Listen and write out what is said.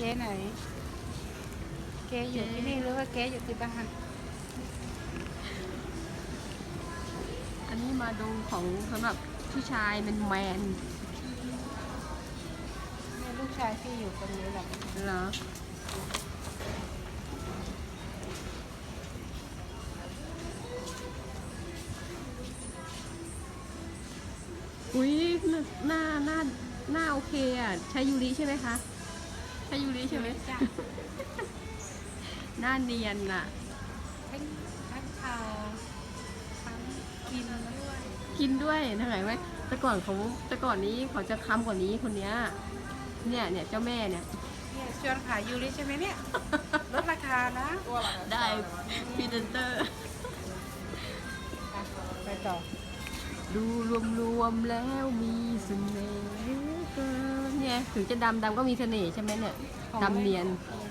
จ๊ไหน เก๊อยู่ที่นี่หรือว่าเก๊อยู่ที่บ้านอันนี้มาดูของสำหรับผู้ชายเป็นแมนเนี่ยลูกชายพี่อยู่ตรงนี้แหละๆเหรออุ้ยหน้าหน้าหน้าโอเคอะ ใช้ยูริใช่ไหมคะ ใช้ยูริใช่ไหมจ้ะหน้าเนียนอะทั้งทั้งทาทั้งกินด้วย กินด้วยทางไหนไหมแต่ก่อนเขาแต่ก่อนนี้เขาจะค้ำกว่านี้คนเนี้ย เนี่ยเนี่ยเจ้าแม่เนี่ยเนี่ยชวนขายยูริใช่ไหมเนี่ยลดราคานะ ได้พรีเซนเตอร์อะไปต่อ ดูรวมๆแล้วมีเสน่ห์ ถึงจะดำดำก็มีเสน่ห์ใช่ไหมเนี่ยของดำเนียนอืม